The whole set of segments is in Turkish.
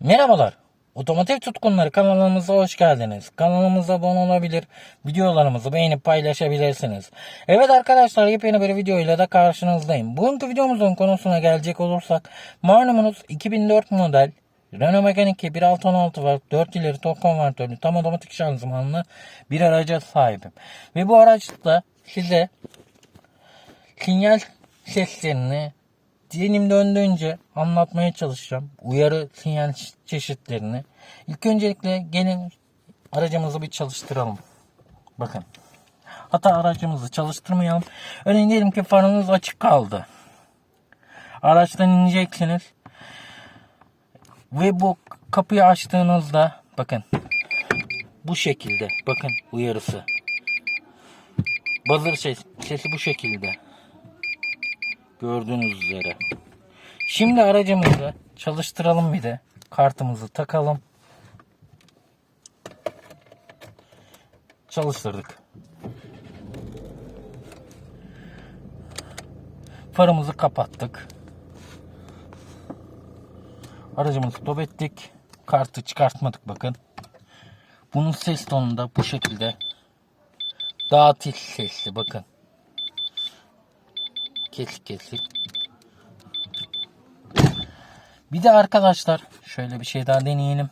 Merhabalar. Otomotiv tutkunları kanalımıza hoş geldiniz. Kanalımıza abone olabilir, videolarımızı beğenip paylaşabilirsiniz. Evet arkadaşlar yepyeni bir video ile de karşınızdayım. Bugünkü videomuzun konusuna gelecek olursak malumunuz 2004 model Renault Megane 2 1.616 var 4 ileri tok konvertörlü tam otomatik şanzımanlı bir araca sahibim. Ve bu araçta size sinyal seslerini dilim döndüğünce anlatmaya çalışacağım. Uyarı sinyal çeşitlerini. İlk öncelikle gelin aracımızı bir çalıştıralım. Bakın. Hatta aracımızı çalıştırmayalım. Örneğin diyelim ki farınız açık kaldı. Araçtan ineceksiniz. Ve bu kapıyı açtığınızda bakın bu şekilde bakın uyarısı. Buzzer ses, sesi bu şekilde. Gördüğünüz üzere. Şimdi aracımızı çalıştıralım bir de. Kartımızı takalım. Çalıştırdık. Farımızı kapattık. Aracımızı stop ettik. Kartı çıkartmadık bakın. Bunun ses tonu da bu şekilde. Tiz sesli bakın. Kesik kesik. Bir de arkadaşlar şöyle bir şey daha deneyelim.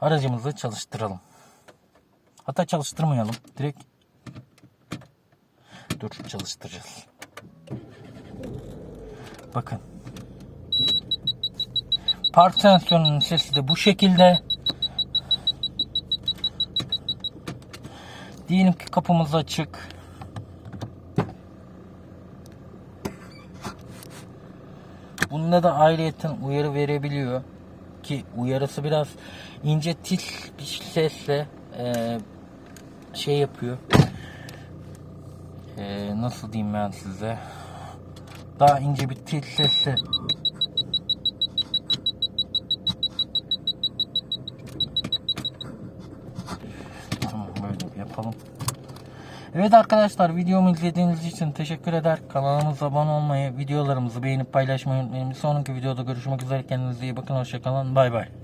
Aracımızı çalıştıralım. Hatta çalıştırmayalım. Direkt dur çalıştıracağız. Bakın. Park sensörünün sesi de bu şekilde. Diyelim ki kapımız açık. Bunda da ayrıyeten uyarı verebiliyor. Ki uyarısı biraz ince tiz bir sesle eee, şey yapıyor. Eee, nasıl diyeyim ben size? Daha ince bir tiz sesle yapalım. Evet arkadaşlar videomu izlediğiniz için teşekkür eder. Kanalımıza abone olmayı, videolarımızı beğenip paylaşmayı unutmayın. Bir sonraki videoda görüşmek üzere. Kendinize iyi bakın. Hoşçakalın. Bay bay.